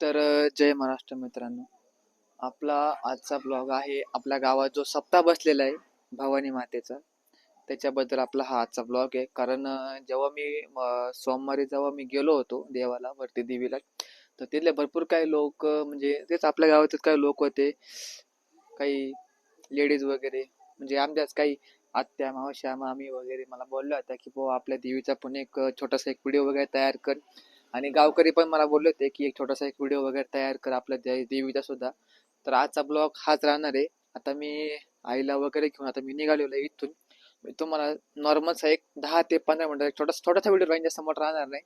तर जय महाराष्ट्र मित्रांनो. आपला आजचा ब्लॉग आहे आपल्या गावात जो सप्ताह बसलेला आहे भवानी मातेचा त्याच्याबद्दल आपला हा आजचा ब्लॉग आहे. कारण जेव्हा मी सोमवारी जेव्हा मी गेलो होतो देवाला वरती देवीला तर तिथले भरपूर काही लोक म्हणजे तेच आपल्या गावातच काही लोक होते. काही लेडीज वगैरे म्हणजे आमच्याच काही आत्या मावश्या मामी वगैरे मला बोलल्या होत्या की बुवा आपल्या देवीचा पण एक छोटासा एक व्हिडिओ वगैरे तयार कर. आणि गावकरी पण मला बोलले होते की एक छोटासा एक व्हिडिओ वगैरे तयार कर आपल्या दे- देवीचा सुद्धा. तर आजचा ब्लॉग हाच राहणार आहे. आता मी आईला वगैरे घेऊन आता मी निघालेलो आहे इथून. मी तुम्हाला नॉर्मलचा एक दहा ते पंधरा मिनटं एक छोटासा छोटासा व्हिडिओ राहील जास्त मोठा राहणार नाही.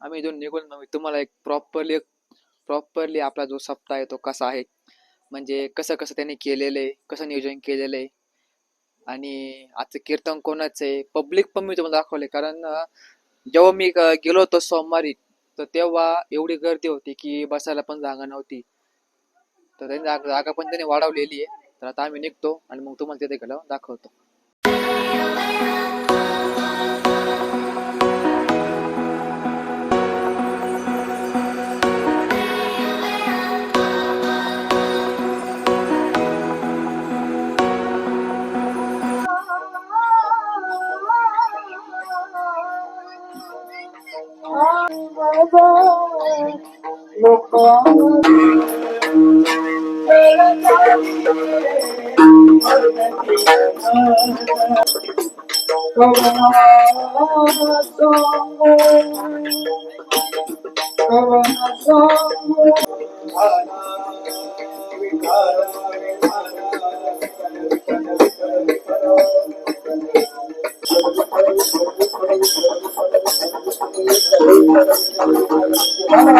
आम्ही इथून निघून मग तुम्हाला एक प्रॉपरली प्रॉपरली आपला जो सप्ताह आहे तो कसा आहे? म्हणजे कसं कसं त्यांनी केलेलं आहे? कसं नियोजन केलेलं आहे? आणि आजचं कीर्तन कोणाचं आहे? पब्लिक पण मी तुम्हाला दाखवले कारण जेव्हा मी गेलो होतो सोमवारी तर तेव्हा एवढी गर्दी होती की बसायला पण जागा नव्हती. तर त्यांनी जागा पण त्यांनी वाढवलेली आहे. तर आता आम्ही निघतो आणि मग तुम्हाला तिथे गेलो दाखवतो. Oh,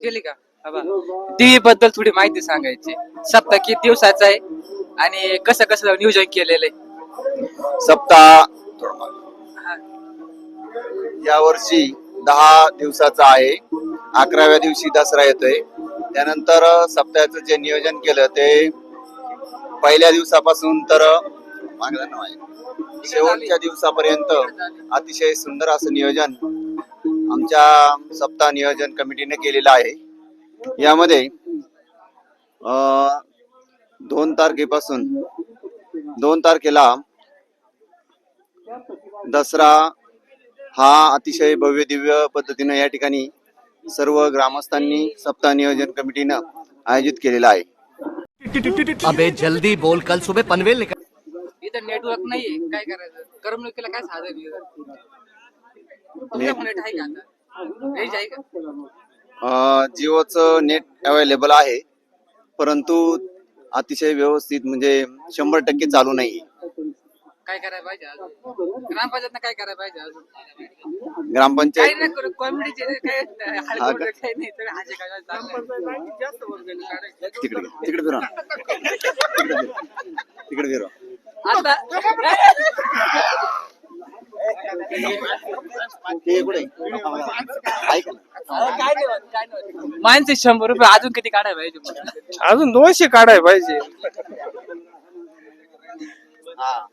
गेली का? देवी बद्दल थोडी माहिती सांगायची. सप्ताह किती दिवसाचा आहे आणि कसं कसं नियोजन केलेलं आहे? सप्ताह या वर्षी दहा दिवसाचा आहे. अकराव्या दिवशी दसरा येतोय. त्यानंतर सप्ताहाचं जे नियोजन केलं ते पहिल्या दिवसापासून तर मागलं नाव आहे शेवटच्या दिवसापर्यंत अतिशय सुंदर असं नियोजन आमच्या सप्ताह नियोजन कमिटीने केलेलं आहे. यामध्ये अं, दोन तारखेपासून दोन तारखेला दसरा हा अतिशय भव्य दिव्य पद्धतीनं या ठिकाणी सर्व ग्रामस्थांनी सप्ताह नियोजन कमिटीनं आयोजित केलेला आहे. अबे जल्दी बोल. कल सुबह पनवेल निकल इथं नेटवर्क नाहीये काय करायचं करमणुकीला काय साधन तुमच्या नेट आहे का आता? रेंज आहे का? अं, जिओचं नेट अवेलेबल आहे परंतु अतिशय व्यवस्थित म्हणजे शंभर टक्के चालू नाही काय करायला पाहिजे अजून? काय करायला पाहिजे अजून? काही ग्रामपंचायत नाही करू कॉमेडीचे काय हलकट का? काही नाही तर हाचे काय चांगलं जास्त वर्गणी काढायची. तिकडे तिकडे फिरा. तिकडे फिरा. तिकडे फिरा. आता माणसे शंभर रुपये अजून किती काढायला पाहिजे? अजून दोनशे काढाय पाहिजे. हा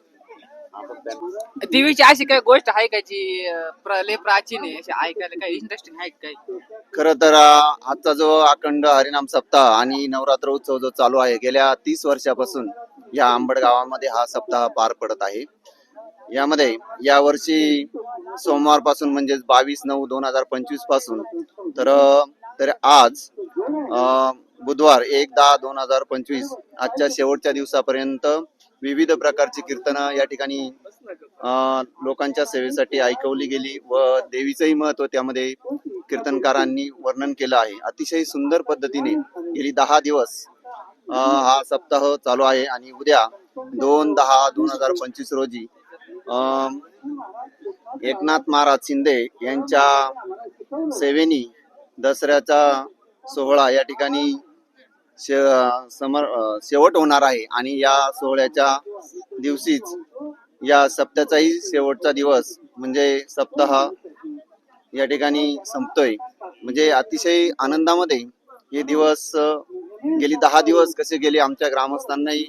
देवीची अशी काय गोष्ट आहे का जी अं, प्र- लय प्राचीन आहे? अशी ऐकायला काय इंटरेस्टिंग आहे का काय खर तर अं, आजचा जो अखंड हरिनाम सप्ताह आणि नवरात्र उत्सव जो चालू आहे गेल्या तीस वर्षापासून या आंबड गावामध्ये हा सप्ताह पार पडत आहे. यामध्ये या वर्षी सोमवारपासून म्हणजेच बावीस नऊ दोन हजार पंचवीसपासून तर तर आज अं, बुधवार एक दहा दोन हजार पंचवीस आजच्या शेवटच्या दिवसापर्यंत विविध प्रकारची कीर्तनं या ठिकाणी अं, लोकांच्या सेवेसाठी ऐकवली गेली व देवीचंही महत्त्व त्यामध्ये कीर्तनकारांनी वर्णन केलं आहे. अतिशय सुंदर पद्धतीने गेली दहा दिवस अं, हा सप्ताह चालू आहे आणि उद्या दोन दहा दोन हजार पंचवीस रोजी एकनाथ महाराज शिंदे यांच्या सेवेनी दसऱ्याचा सोहळा या ठिकाणी शे- समर शेवट होणार आहे आणि या सोहळ्याच्या दिवशीच या सप्त्याचाही शेवटचा दिवस म्हणजे सप्ताह या ठिकाणी संपतोय. म्हणजे अतिशय आनंदामध्ये हे दिवस गेली दहा दिवस कसे गेले आमच्या ग्रामस्थांनाही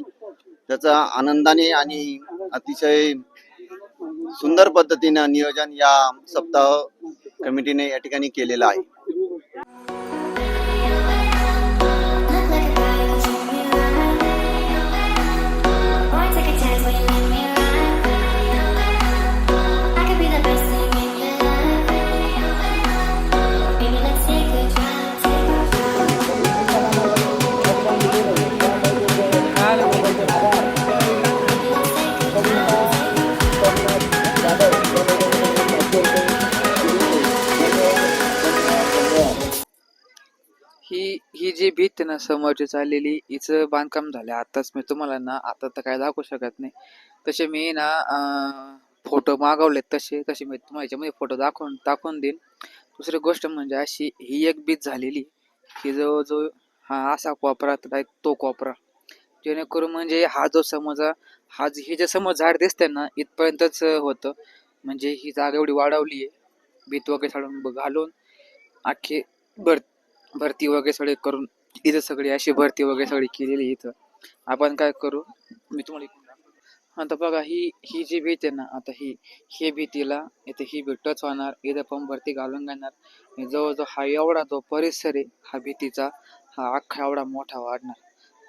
त्याचा आनंदाने आणि अतिशय सुंदर पद्धतीनं नियोजन या सप्ताह कमिटीने या ठिकाणी केलेलं आहे. ही ही जी भीत आहे ना समोरची चाललेली हिचं बांधकाम झालं आताच मी तुम्हाला ना आता तर काय दाखवू शकत नाही. तसे मी ना फोटो मागवलेत तसे. तसे मी तुम्हाला याच्यामध्ये फोटो दाखवून दाखवून देईन. दुसरी गोष्ट म्हणजे अशी ही एक भीत झालेली की जो जो हा असा कोपरा तर तो कोपरा. जेणेकरून म्हणजे हा जो समज हा जे- हे जे समोर झाड दिसतंय ना इथपर्यंतच होतं. म्हणजे ही जागा एवढी वाढवली आहे भीत वगैरे साडून घालून अख्खी भर भरती वगैरे सगळे करून इथं सगळी अशी भरती वगैरे सगळी केलेली इथं. आपण काय करू मी तुम्हाला आता बघा ही ही जी भीत आहे ना आता ही हे भीतीला इथे ही भीत टच होणार इथं पण भरती घालून घेणार. जवळजवळ हा एवढा जो परिसर आहे हा भीतीचा हा अख्खा एवढा मोठा वाढणार.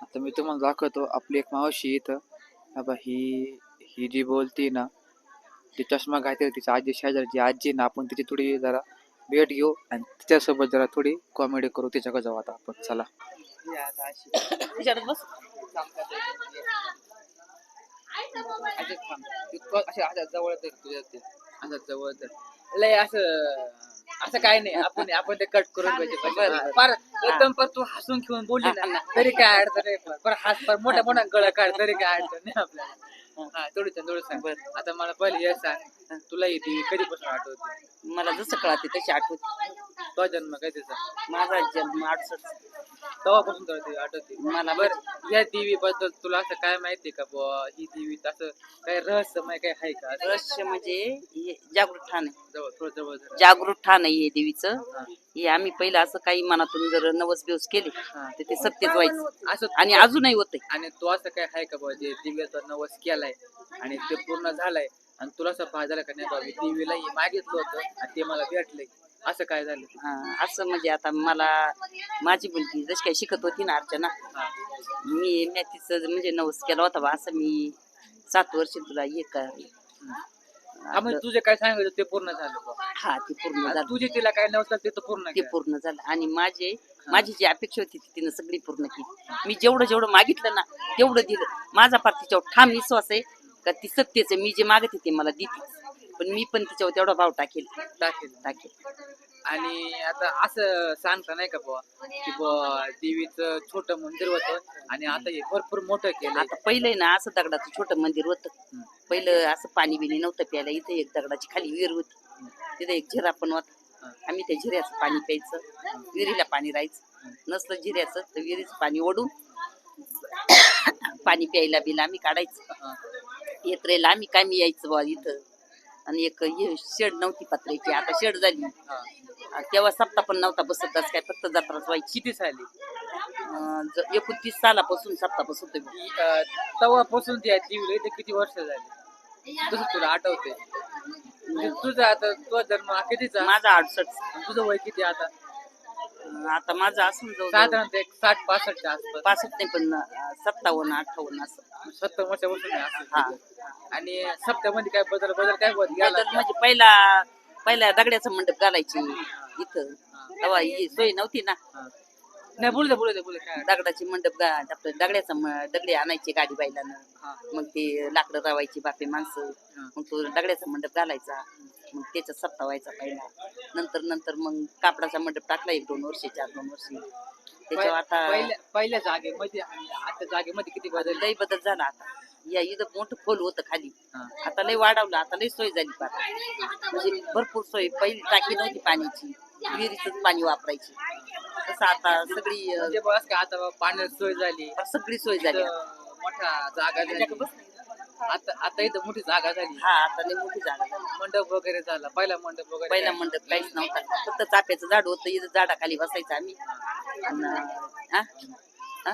आता मी तुम्हाला दाखवतो आपली एक मावशी इथं. बाबा ही ही जी बोलती ना ती चष्मा घातली तिची आजी शेजारची आजी ना आपण तिची थोडी जरा भेट घेऊ आणि तिच्यासोबत जरा थोडी कॉमेडी करू तिच्याकडे जाऊ आता आपण. चला. बस जवळ जवळ लय असं असं काय नाही आपण आपण ते कट करून पाहिजे फार एकदम पर तू हसून घेऊन बोलली ना तरी काय अडचण नाही. पण पर हात पर मोठा मोठा गळा काढ तरी काय अडचण नाही आपल्याला. हा थोडी थोडं सांग. आता मला पहिले हे सांग. तुला येते कधीपासून आठवते? मला जसं कळते तशी आठवते. तो जन्म काय त्याचा? माझा जन्म अडसष्ट तेव्हापासून तुला ते आठवते. मला बर या देवी बद्दल तुला असं काय माहितीये का बुवा? ही देवी असं काय रहस्यमय काय आहे का? असं रहस्य म्हणजे हे जागृत ठाण. आहे जवळ थोडं जवळ जरा. जागृत ठाण आहे हे देवीचं. हा. हे आम्ही पहिलं असं काही मनातून जर नवस बिवस केले हा. तर ते सत्यच व्हायचं. असं आणि अजूनही होतंय. आणि तो असं काय आहे का बाबा जे दिव्याचा नवस केलाय आणि ते पूर्ण झालंय? आणि तुला असं पाहिजे झालं का नाही बाबा देवीला हे मागितलं होतं आणि ते मला भेटलंय. असं काय झालं हा, असं म्हणजे आता मला माझी मुलगी जशी काही शिकत होती ना अर्चना हा. मी मी तिचं म्हणजे नवस केला होता बा असं मी सात वर्ष तुला हे कर हा म्हणजे तुझे काय सांगायचं ते पूर्ण झालं हा ते पूर्ण झालं. तुझे तिला काय नव्हतं ते तर पूर्ण ते केलं. पूर्ण झालं. आणि माझे माझी जी अपेक्षा होती ती तिनं सगळी पूर्ण केली. मी जेवढं जेवढं मागितलं ना तेवढं दिलं. माझा पार तिच्यावर ठाम विश्वास आहे का ती सत्यच मी जे मागते ते मला देते पण मी पण तिच्यावर तेवढा भाव टाकेल. टाकेल. टाकेल. आणि आता असं सांगता नाही का बुवा की बुवा देवीचं छोटं मंदिर होतं आणि आता हे भरपूर मोठं केलं आता पहिलं ना असं दगडाचं छोटं मंदिर होतं. पहिलं असं पाणी बिणी नव्हतं प्यायला इथे एक दगडाची खाली विहीर होती. तिथे एक झिरा पण होता. आम्ही त्या झिऱ्याचं पाणी प्यायचं. विहिरीला पाणी राहायचं. नसलं झिऱ्याचं तर विहिरीचं पाणी ओढून पाणी प्यायला बिला आम्ही काढायचं. येत्रेला आम्ही काय मी यायचं बा इथं. आणि एक हे शेड नव्हती पत्र्याची आता शेड झाली. आणि तेव्हा सप्ताह पण नव्हता बसत बस काय फक्त जत्राच व्हायची. किती साली अं, ज- एकोणतीस सालापासून सप्ताह बसत होतो तेव्हापासून त्या देवीला इथे किती वर्ष झाली? तसं तुला आठवते म्हणजे तुझा आता तुझा जन्म हा कितीचा? माझा आणि तुझं वय किती आता? आता माझं असून जवळ साधारणतः एक साठ पासष्टच्या आसपास. पासष्ट नाही पण अं, सत्तावन्न अठ्ठावन्न असं. सत्तर वर्षापासून आहे असं हा. आणि सप्त्यामध्ये काय बदल बदल काय गेला बदल म्हणजे पहिला पहिला दगड्याचा मंडप घालायची इथं. तेव्हा ही सोय नव्हती ना. हा. नाही बोलू दे बोलू दे बोलू दे, काय? दगडाची मंडप गा- आपलं दगड्याचा म- दगडे आणायचे गाडी बैलानं. हा. मग ते लाकडं रावायची बापे माणसं. हा. मग तो दगड्याचा मंडप घालायचा. मग त्याचा सप्ता व्हायचा पहिला. नंतर नंतर मग कापडाचा मंडप टाकला एक दोन वर्ष चार दोन वर्ष. त्याच्यावर आता पहिल्या पहिल्या जागेमध्ये आणि आता जागेमध्ये किती बदल? लय बदल झाला आता. या इथं मोठं खोल होतं खाली. हा. आता लय वाढवलं आता लय सोय झाली पार. म्हणजे भरपूर सोय. पहिली टाकी नव्हती पाण्याची. विहिरीच पाणी वापरायची. तसं आता सगळी म्हणजे बस आता पाण्याची सोय झाली. सगळी सोय झाली आता. मोठा जागा झाली. आता आता इथं मोठी जागा झाली हा आता लई मोठी जागा झाली. मंडप वगैरे झाला पहिला मंडप वगैरे पहिला मंडप काहीच नव्हता फक्त चाफ्याचं झाड होतं इथं झाडाखाली बसायचं आम्ही अन्, हा? हा?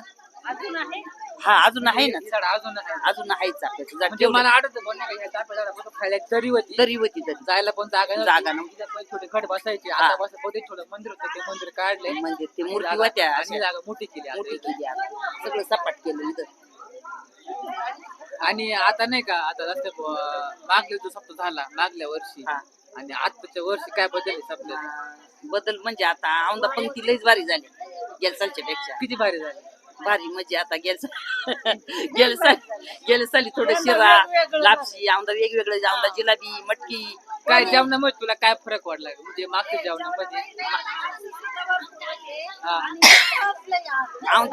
हा अजून आहे ना झाड अजून आहे अजून आहे चाफ्याचं झाड म्हणजे. मला आठवतं पण नाही का ह्या चाफ्या झाडापासून खायला दरी होती तरी होती तरी जायला पण जागा नव्हती. जागा नव्हती. तिथं छोटे खड बसायचे हा. आता बस पोते छोटं मंदिर होतं ते मंदिर काढले म्हणजे ते मूर्ती होत्या अशा जागा मोठी केली आता मोठी इथं. केली आता सगळं सपाट केलं इथं आणि आता नाही का आता रस्ते मागल्या जो सप्ताह झाला मागल्या वर्षी. हा. आणि आताच्या वर्षी काय बदल आहे सप्ताह? बदल म्हणजे आता औंदा पंक्ती लईच भारी झाली. गेल्या सालच्या पेक्षा. किती भारी झाले? भारी म्हणजे आता गेल्या गेल्या साली गेल्या साली थोडं शिरा लापशी औंदा वेगवेगळं औंदा जिलाबी मटकी. काय जेवणामध्ये तुला काय फरक वाटला? म्हणजे मागच्या जेवणामध्ये? हा.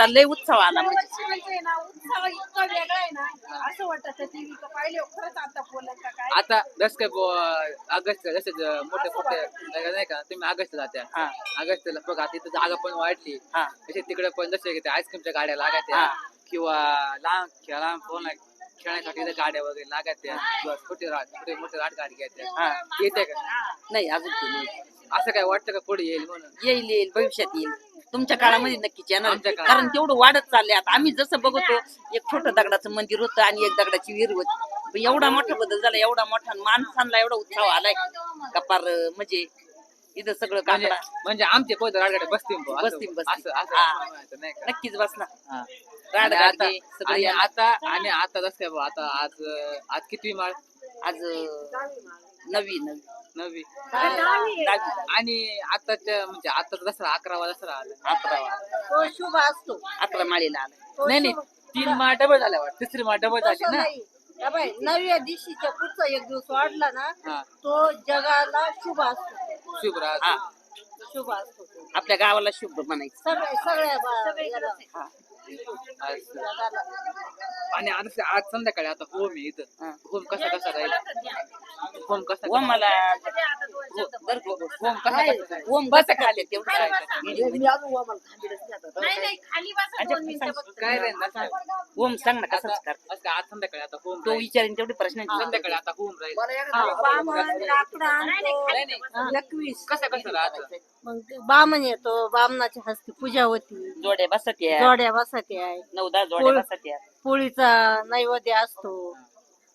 लय उत्सव आला म्हणजे. ना उत्सव इतका वेगळा आहे ना असं वाटत टीव्ही पाहिले खरंच आता बोलत का काय? आता जस काय ऑगस्ट जसे मोठे मोठे नाही का तुम्ही ऑगस्ट जात्या. हा. ऑगस्टला बघा तिथं जागा पण वाढली. हा. तसे तिकडे पण जसे ते आईस्क्रीमच्या गाड्या लागायच्या. हा. किंवा लहान खेळा फोन खेळण्यासाठी गाड्या वगैरे लागायच्या किंवा छोटे राट छोटे मोठे राट गाडी घ्यायच्या. येते का? नाही अजून ते नाही. असं काय वाटतं का पुढे येईल म्हणून? येईल येईल भविष्यात येईल. तुमच्या काळामध्ये नक्कीच येणार आमच्या काळात. कारण तेवढं वाढत चाललंय आता. आम्ही जसं बघतो एक छोटं दगडाचं मंदिर होतं आणि एक दगडाची विहीर होती. पण एवढा मोठा बदल झाला एवढा मोठा माणसांना एवढा उत्साह आलाय का म्हणजे इथं सगळं म्हणजे काकडा. म्हणजे आमचे पहिले राटगाड्या बसतील बुवा, असं- बसतील, बसतील. असं असं हा. म्हणायचं नाही का? नक्कीच बसणार. हा. राड आता सगळं आणि. आता आणि आता जसं काय आता आज आज किती माळ? आज अं, नवी नवी. नववी दहावी. आणि आताच्या म्हणजे आता दसरा अकरावा दसरा आला अकरावा. तो शुभ असतो. अकरा माळीला आला. नाही नाही. तीन माळ डबल झाल्या वाटत. तिसरी माळ डबल झाली तसं ना? नाही. या बाई, नवव्या दिवशीच्या पुढचा एक दिवस वाढला ना हा. तो जगाला शुभ असतो. शुभ्रा हा शुभ असतो. तो. आपल्या गावाला शुभ म्हणायचं. सगळ्या सगळ्या बा- याला, हा. असं. आणि आज आज संध्याकाळी आता होम आहे इथं. हा. होम कसा कसा राहील? होम कसा ओम मला होम कसा कसा राहील? ओम बस खाले तेवढं नाही काय नाही खाली बसा दोन मिनिटं फक्त. काय राहील? ओम सांग. ना आता कसं कर आज काय आज संध्याकाळी आता होम तो राहील. विचारेन तेवढी प्रश्न संध्याकाळी आता होम राहील. लाकडं नाही, कसं कसं राहतं मग ते बामण येतो बामणाच्या हस्ते पूजा होती. जोड्या बसत या जोड्या बसत आहे. नऊ दहा जोड्या बसत या पोळीचा नैवेद्य असतो.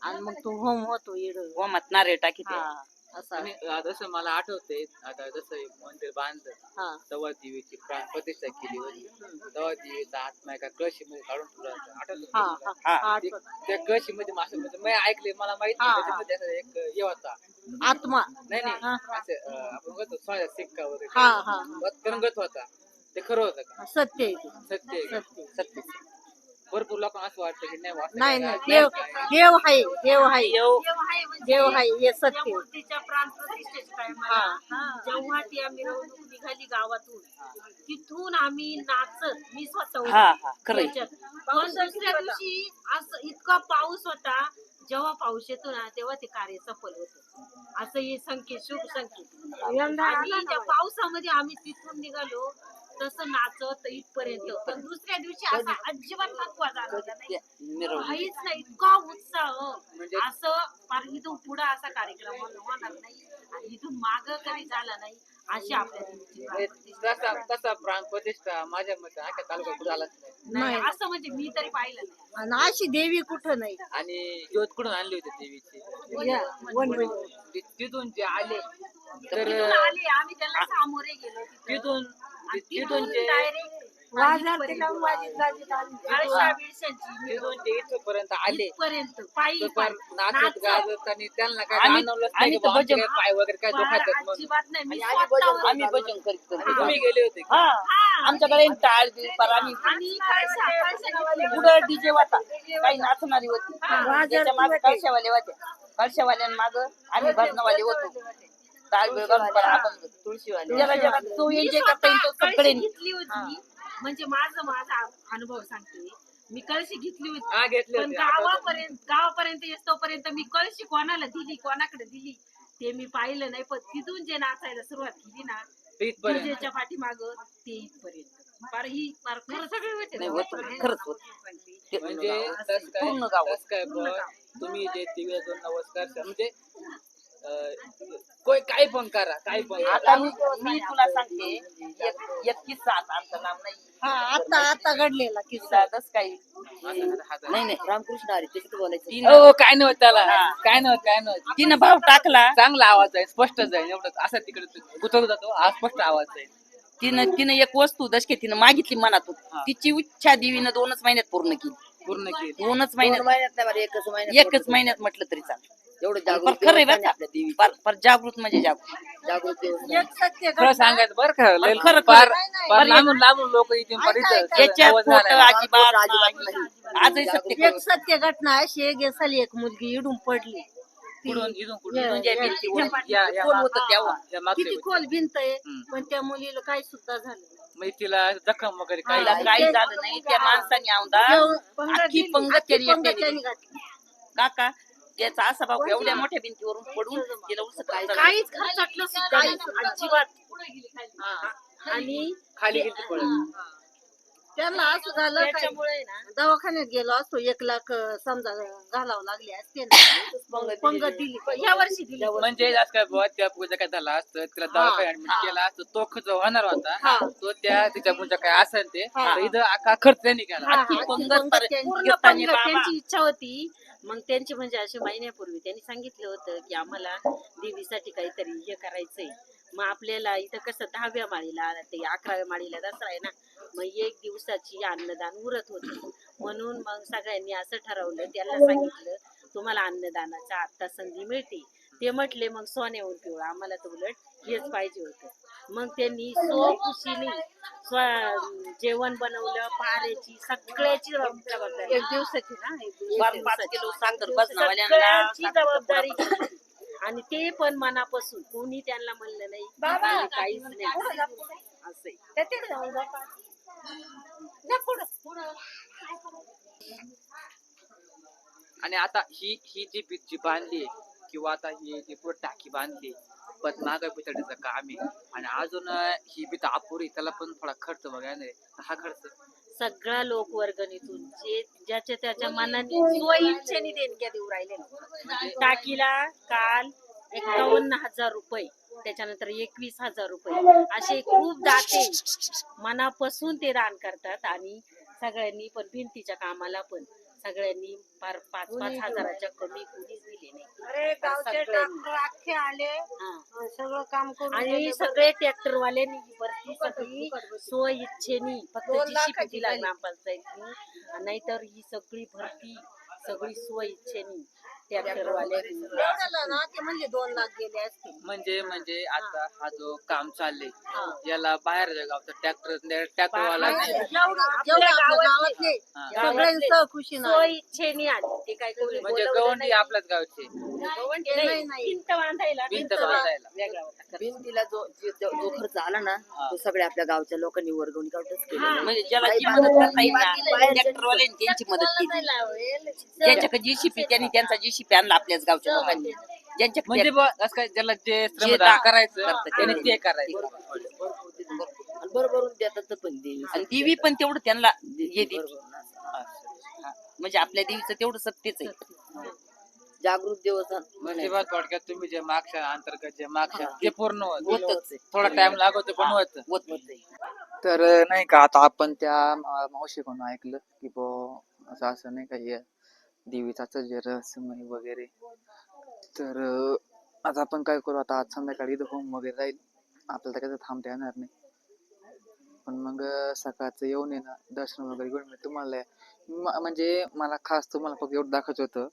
आणि मग तो होम होतो इड. ओमात नारळ टाकी हा. असा आणि अं, जसं मला आठवते आता जसं मंदिर बांधलं हा तेव्हा देवीची प्राण प्रतिष्ठा केली होती तेव्हा देवीचा आत्मा एका कळशी मध्ये काढून ठेवला होता आठवलं हा हा? हा. हा, ते-. त्या कळशी मध्ये मासे म्हणजे मी ऐकले मला माहिती हा, हा. त्याच्यामध्ये असं एक हे होता आत्मा नाही नाही हा. असं अं, आपण म्हणतो सोन्याचा सिक्का वगैरे हा हा तरंगत होता ते खरं होतं का. सत्य आहे ते. सत्य आहे का? सत्य सत्य भरपूर लोकांना असं वाटतं की नाही काय. देव देव आहे देव आहे देव आहे हे सत्य. आहे. मूर्तीच्या प्राण प्रतिष्ठेच्या. टायमाला जेव्हा ती मिरवणूक निघाली गावातून तिथून आम्ही नाचत मी स्वतः होते. हा हा. त्याच्यात. पण दुसऱ्या दिवशी असं इतका पाऊस होता जेव्हा पाऊस येतो ना तेव्हा ते कार्य सफल होत. असं हे संकेत शुभ संकेत. आणि त्या पावसामध्ये आम्ही तिथून निघालो तसं नाचत इथपर्यंत पण दुसऱ्या दिवशी असा अजिबात थकवा जाणवला नाही. मिरवणूक काहीच नाही इतका उत्साह. म्हणजे- असं फार इथून पुढे असा कार्यक्रम होणार नाही. आणि इथून माग कधी झाला नाही अशी आपल्या देवीची प्रार्थना. तसा तसा प्राण प्रतिष्ठा माझ्या मते तालुका कुठं आलाच नाही. असं म्हणजे मी तरी पाहिलं नाही. आणि अशी देवी कुठं नाही. आणि ज्योत कुठून आणली होती देवीची. ति- तिथून जे आले. तर तिथून आले आम्ही त्याला सामोरे गेलो तिथं. तिथून वाजणार ते लावून इथपर्यंत आले. पायी तर. नाचत. गाजत आणि त्यांना काय आम्ही- जाणवलंच आम्ही नाही की तर बुवा आमचे भजन- काय पाय वगैरे काय फार दुखायतात म्हणून. अजिबात नाही. मी आम्ही स्वतःहून- आम्ही भजन करीत तुम्ही गेले होते का? हा. आमच्याकडे टाळ बिळ पर आम्ही आणि कळशा कळशा पुढे डीजे होता काही नाचणारी होती. त्याच्यामागे कळशावाले होते. कळशावाल्यां माग आम्ही भजनावाले होतो. घालून पर अभंग तुळशीवाले ज्याला ज्याला तो मी एन्जॉय करता येईल तो स्वतः सगळे कळशी घेतली होती. म्हणजे माझं माझा अनुभव सांगते. मी कळशी घेतली होती. घेतले पण होते. गावापर्यंत गावापर्यंत येतोपर्यंत मी कळशी कोणाला दिली कोणाकडे दिली ते मी पाहिलं नाही. पण तिथून जे नाचायला सुरुवात केली ना इथपर्यंत. पूजेच्या पाठीमाग ते इथपर्यंत. फार ही फार खरं सगळे होते. नाही ना. होत. खरंच होत. ते म्हणजे तसं काय पूर्ण गाव काय तुम्ही जे दिव्या दोन नमस्कार म्हणजे कोय काही पण करा काही पण आता. मी मी तुला सांगते एक एक किस्सा आता आमचं नाव नाही. हा आता आता घडलेला किस्सा. तस काही. नाही नाही रामकृष्ण हरी त्याच्यात बोलायचं हो हो, काय नाही होत त्याला. काय नाही होत काय नाही होत. तिनं भाव टाकला. चांगला आवाज आहे स्पष्ट जाईल एवढं असं तिकडे गुतवला जातो हा स्पष्ट आवाज आहे. तिनं तिनं एक वस्तू दशके तिनं मागितली मनातून. तिची इच्छा देवीनं दोनच महिन्यात पूर्ण केली. पूर्ण केली. दोनच महिन्यात. एकच महिन्यात एकच महिन्यात म्हटलं तरी चालेल एवढं पर जागृत देवस्थान आहे आपल्या देवी पर जागृत म्हणजे जागृत जागृत देवस्थान एक सत्य खरं सांगायचं बरं का लय खरं- खरं. फार नाही, नाही. फार लांबून लांबून लोक इथून पण इथं याच्यात नवस खोटं घालायला. अजिबात अजिबात नाही. आजही सत्य एक सत्य घटना अशी एक साली एक मुलगी इडून पडली कुठून इथून कुठून या- म्हणजे या- भिंतीवर या- या- खोल होतं तेव्हा या मागच्या किती. खोल भिंत आहे हम्म. पण त्या मुलीला काही सुद्धा झालं नाही. मग तिला जखम वगैरे काही तिला काही झालं नाही त्या माणसाने जेवण- पंगत अख्खी दिली, पंगत अख्खी त्यांनी पंगत एकट्याने त्यांनी दिली. घातली. काका त्याचा असा भाऊ एवढ्या मोठ्या भिंतीवरून पडून तिला काहीच खर्चाटलं सुद्धा नाही. अजिबात हा. आणि खाली गेली त्यांना असं झालं काय? त्याच्यामुळे ना. दवाखान्यात गेलो असतो एक लाख अं, समजा घालावं लागले असते ना. पंगत दिली. या वर्षी दिली म्हणजे आज काय बुवा त्या पूजा काय झाला असतं तिला दवाखान्यात ऍडमिट केला असतं तो खर्च होणार होता. तो त्या तिच्या पूजा काय असेल ते तर इथं अख्खा खर्च त्यांनी केला. हा, हा, पंगत पंगत पर- त्यांची- पूर्ण कीर्तने पंगत बाबा. त्यांची इच्छा होती. मग त्यांची म्हणजे अशी महिन्यापूर्वी त्यांनी सांगितलं होतं की आम्हाला देवीसाठी काहीतरी हे करायचंय. मग आपल्याला इथं कसं दहाव्या माळीला ते अकराव्या माळीला दसरा आहे ना मग एक दिवसाची अन्नदान उरत होती. म्हणून मग सगळ्यांनी असं ठरवलं त्यांना सांगितलं तुम्हाला अन्नदानाचा आत्ता संधी मिळते. ते म्हटले मग सोन्याहून पिवळा आम्हाला तर उलट हेच पाहिजे होतं. मग त्यांनी सो खुशीने स्व- जेवण बनवलं पाऱ्याची सगळ्याची जबाबदारी एक दिवसाची ना? एक दिवसाची. पाच पाच किलो साखर बसणावाल्यांना सगळ्यांची जबाबदारी. घेतली. आणि ते पण मनापासून कोणी त्यांना म्हणलं नाही. आणि काहीच नाही. असं आहे. आणि आता ही ही जी भित जी बांधली किंवा आता ही जी पुढे टाकी बांधली पण नागा पितळीचं काम आहे आणि अजून ही भीत अपुरी त्याला पण थोडा खर्च वगैरे नाही. हा खर्च. सगळा लोक वर्गणीतून जे ज्याच्या त्याच्या मनाने सोय इच्छेने देणग्या देऊ राहिले टाकीला काल एकावन्न हजार रुपये त्याच्यानंतर एकवीस हजार रुपये. असे खूप दाते मनापासून ते दान करतात आणि सगळ्यांनी पण भिंतीच्या कामाला पण सगळ्यांनी फार पाच पाच हजाराच्या कमी कुणीच नाही. अरे गावचे सगळ्यांनी. डॉक्टर अख्खे आले सगळं काम करून आणि. सगळे ट्रॅक्टर ही भरती सगळी स्व इच्छेनी फक्त दोन जी लाखाची शिपी दिला झाली. ग्रामपंचायतनी नाहीतर ही सगळी भरती सगळी स्व इच्छेनी ट्रॅक्टर ना ते म्हणजे दोन लाख गेले असते म्हणजे म्हणजे आता हा जो काम चाललंय याला बाहेरच्या गावचा ट्रॅक्टर ट्रॅक्टरवाला नाही जेवढं आपल्या आपल्या गावातले, गावातले हा. सगळ्यांचं खुशीनं स्व आले. इच्छेनी आले ते काय कोणी म्हणजे बोलवलं गवंडी नाही. आपल्याच गावचे गवंडी नाही, नाही, नाही. भिंत बांधायला भिंत भिंत बांधायला. वेगळा होता खर्च. भिंतीला जो जो जो खर्च आला ना तो सगळ्या आपल्या गावच्या लोकांनी वर्गवून काढूनच आहे. म्हणजे ज्याला जी मदत करता येईल नाही. ना ट्रॅक्टरवाल्यांनी त्यांची मदत केली ज्यांच्याकडे जीसीपी त्यांनी त्यांचा जीसीपी आणला आपल्याच गावच्या लोकांनी म्हणजे बुवा, असं काय ज्याला जे जे श्रमदान दा- करायचं त्याने ते. करायचं. आणि बरोबर देतात पण देवी आणि देवी पण तेवढं त्यांना हे देते. म्हणजे आपल्या देवीचं तेवढं सत्तेच आहे. जागृत देवस्थान म्हणजे. बा थोडक्यात तुम्ही जे मागच्या अंतर्गत जे मागच्या ते पूर्ण होत. होतच आहे. थोडा टाइम लागतो पण होत. होत होत तर नाही का आता आपण त्या मा- मावशीकडून ऐकलं की बो असं असं नाही का हे देवीचाच जे रहस्यमय वगैरे. तर आता आपण काय करू? आता आज संध्याकाळी इथं होम वगैरे राहील आपल्याला काय थांबता येणार नाही. पण मग सकाळचं येऊन येणं ना. दर्शन वगैरे घेऊन मी तुम्हाला. म्हणजे मला खास तुम्हाला फक्त एवढं दाखवायचं होतं.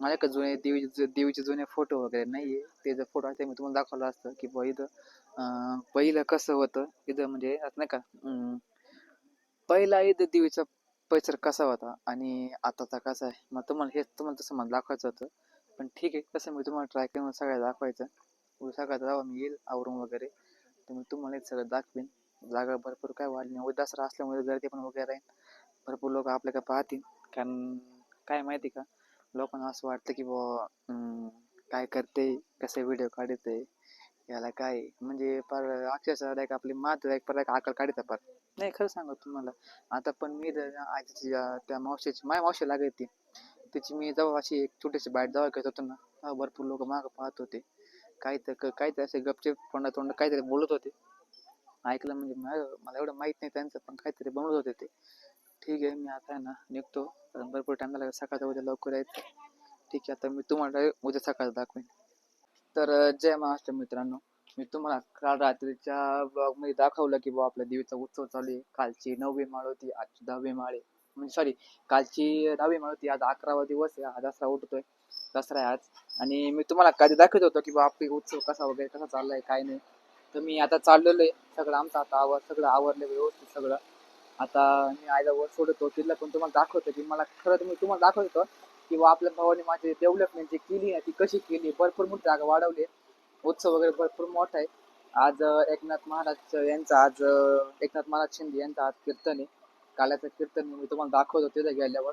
माझ्या का जुने देवीचे देवीचे जुने फोटो वगैरे नाहीये. ते जर फोटो असते मी तुम्हाला दाखवलं असतं की बुवा इथं पहिलं कसं होतं? इथं म्हणजे नाही का? पहिला इथं देवीचा परिसर कसा होता? आणि आताचा कसा आहे? मग तुम्हाला हेच तुम्हाला तसं मला दाखवायचं होतं. पण ठीक आहे कसं मी तुम्हाला ट्राय करून सगळं दाखवायचं. उद्या सकाळचा जेव्हा मी येईल आवरून वगैरे. तर मी तुम्हाला हे सगळं दाखवीन. जागा भरपूर काय वाढली नाही. उद्या सर असल्यामुळे गर्दी पण वगैरे आहे भरपूर लोक आपल्याकडे पाहतील. कारण काय माहिती का? लोकांना असं वाटतं की बुवा काय करते? कसे व्हिडिओ काढते? याला काय म्हणजे पर अक्षरशः लाईक आपली मात डायरेक्ट पर आकार काढीचा पर नाही खरं सांगू तुम्हाला. आता पण मी जर आजीची त्या मावशीची माझ्या मावशी लागायची त्याची मी जेव्हा अशी एक छोटीशी बाईट जवळ घेत होतो ना भरपूर लोक मागं पाहत होते. काही तर काहीतरी असे गपचे तोंडा तोंड काहीतरी बोलत होते. ऐकलं म्हणजे मला एवढं माहीत नाही त्यांचं पण काहीतरी बनवत होते ते. ठीक आहे मी आता आहे ना निघतो. भरपूर टाइम झाला सकाळचा उद्या लवकर यायचं. ठीक आहे आता मी तुम्हाला उद्या सकाळचं दाखवेन. तर जय महाराष्ट्र मित्रांनो. मी तुम्हाला काल रात्रीच्या ब्लॉगमध्ये दाखवलं की बाबा आपल्या देवीचा उत्सव चालू आहे. कालची नववी माळ होती आजची दहावी माळ आहे. म्हणजे सॉरी कालची दहावी माळ होती आज अकरावा दिवस आहे. हा दसरा उठतोय. दसरा आहे आज. आणि मी तुम्हाला कधी दाखवत होतो की बाबा आपली उत्सव कसा वगैरे कसा चाललाय काय नाही. तर मी आता चाललेलो आहे. सगळं आमचं आता आवर सगळं आवरलं व्यवस्थित सगळं. आता मी आयला वर सोडतो. तिथलं पण तुम्हाला दाखवतो की मला खरं मी तुम्हाला दाखवत. किंवा आपल्या भावाने माझी डेव्हलपमेंट जी केली आहे ती कशी केली भरपूर मोठी जागा वाढवली उत्सव वगैरे भरपूर मोठा आहे. आज एकनाथ महाराज यांचा आज एकनाथ महाराज शिंदे यांचा आज कीर्तन आहे. काल्याचं कीर्तन मी तुम्हाला दाखवतो तिथे गेल्यावर.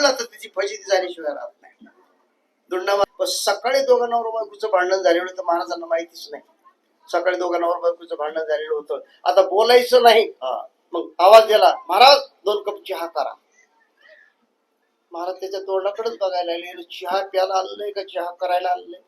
माणूस तर त्याची फजिती झाल्याशिवाय राहत नाही. दुंडा सकाळी दोघांवर नवरा बायकोचं भांडण झालेलं तर महाराजांना माहितीच नाही. सकाळी दोघांवर नवरा बायकोचं भांडण झालेलं होतं. आता बोलायचं नाही. मग आवाज दिला महाराज दोन कप चहा करा. महाराज त्याच्या तोंडाकडेच बघायला लागले. चहा प्यायला आणलंय का? चहा करायला आणलंय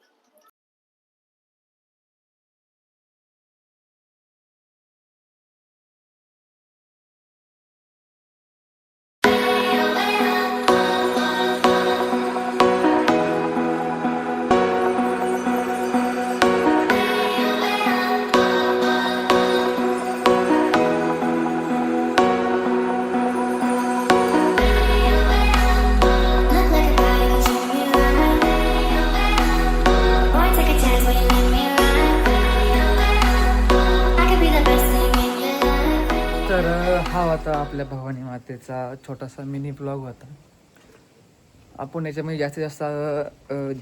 भवानी छोटासा मिनी ब्लॉग होता. आपण याच्यामध्ये जास्तीत जास्त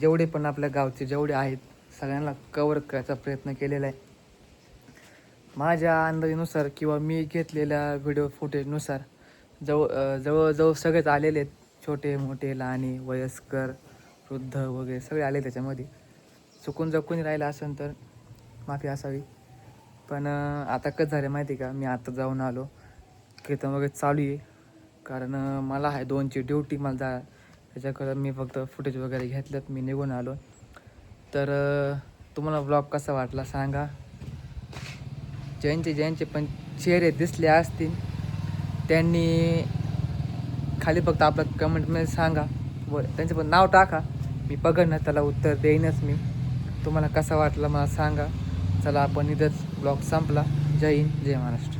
जेवढे पण आपल्या गावचे जेवढे आहेत सगळ्यांना कवर करायचा प्रयत्न केलेला आहे. माझ्या अंदाजेनुसार किंवा मी घेतलेल्या व्हिडिओ फुटेजनुसार जवळ जवळजवळ सगळेच आलेले आहेत. छोटे मोठे लहाने वयस्कर वृद्ध वगैरे सगळे आले त्याच्यामध्ये. चुकून जर कोणी राहिलं असेल तर माफी असावी. पण आता कसं झालं माहिती आहे का? मी आता जाऊन आलो. कीर्तन वगैरे चालू आहे. कारण मला आहे दोनची ड्युटी मला जा त्याच्याकडं मी फक्त फुटेज वगैरे घेतलं मी निघून आलो. तर तुम्हाला ब्लॉग कसा वाटला सांगा. ज्यांचे ज्यांचे पण चेहरे दिसले असतील त्यांनी खाली फक्त आपलं कमेंटमध्ये सांगा. व त्यांचं पण नाव टाका. मी बघन त्याला उत्तर देईनच मी. तुम्हाला कसा वाटला मला सांगा. चला आपण इथंच ब्लॉग संपला. जय हिंद जय महाराष्ट्र.